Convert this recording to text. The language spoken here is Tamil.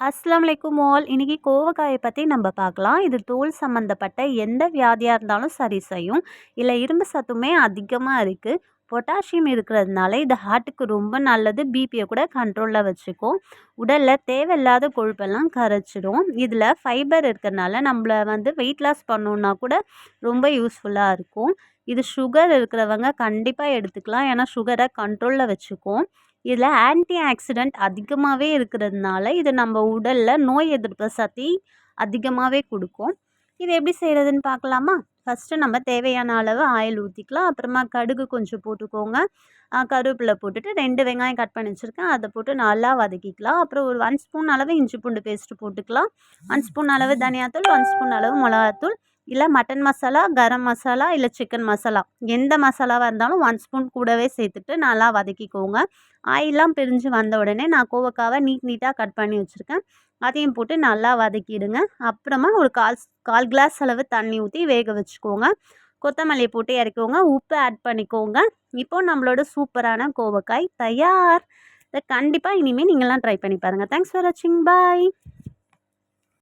அஸ்லாம் வலைக்கும் ஆல். இன்றைக்கி கோவக்காயை பற்றி நம்ம பார்க்கலாம். இது தோல் சம்மந்தப்பட்ட எந்த வியாதியாக இருந்தாலும் சரி செய்யும். இல்லை இரும்பு சத்துமே அதிகமாக இருக்குது பொட்டாசியம் இருக்கிறதுனால இது ஹார்ட்டுக்கு ரொம்ப நல்லது. பிபியை கூட கண்ட்ரோலில் வச்சுக்கும். உடலில் தேவையில்லாத கொழுப்பெல்லாம் கரைச்சிடும் இதில் ஃபைபர் இருக்கிறதுனால நம்மளை வந்து வெயிட் லாஸ் பண்ணோன்னா கூட ரொம்ப யூஸ்ஃபுல்லாக இருக்கும். இது சுகர் இருக்கிறவங்க கண்டிப்பாக எடுத்துக்கலாம். ஏன்னா சுகரை கண்ட்ரோலில் வச்சுக்கும். இதில் ஆன்டி ஆக்சிடெண்ட் அதிகமாகவே இருக்கிறதுனால இது நம்ம உடலில் நோய் எதிர்ப்பு சக்தி அதிகமாகவே கொடுக்கும். இது எப்படி செய்கிறதுன்னு பார்க்கலாமா? ஃபஸ்ட்டு நம்ம தேவையான அளவு ஆயில் ஊற்றிக்கலாம் அப்புறமா கடுகு கொஞ்சம் போட்டுக்கோங்க. கருவேப்பிலை போட்டுட்டு ரெண்டு வெங்காயம் கட் பண்ணி வச்சுருக்கேன். அதை போட்டு நல்லா வதக்கிக்கலாம். அப்புறம் ஒரு ஒன் ஸ்பூன் அளவு இஞ்சி பூண்டு பேஸ்ட்டு போட்டுக்கலாம். ஒன் ஸ்பூன் அளவு தனியாத்தூள் ஒன் ஸ்பூன் அளவு மிளகாத்தூள். இல்லை மட்டன் மசாலா கரம் மசாலா இல்லை சிக்கன் மசாலா எந்த மசாலாவாக இருந்தாலும் ஒன் ஸ்பூன் கூடவே சேர்த்துட்டு நல்லா வதக்கிக்கோங்க. ஆயிலாம் பிரிஞ்சு வந்த உடனே நான் கோவக்காவை நீட் நீட்டாக கட் பண்ணி வச்சுருக்கேன். அதையும் போட்டு நல்லா வதக்கிடுங்க. அப்புறமா ஒரு கால் கால் கிளாஸ் அளவு தண்ணி ஊற்றி வேக வச்சுக்கோங்க. கொத்தமல்லி போட்டு இறக்கிக்கோங்க. உப்பு ஆட் பண்ணிக்கோங்க. இப்போது நம்மளோட சூப்பரான கோவக்காய் தயார். இதை கண்டிப்பாக இனிமேல் நீங்களாம் ட்ரை பண்ணி பாருங்கள் தேங்க்ஸ் ஃபார் வாட்சிங் பாய்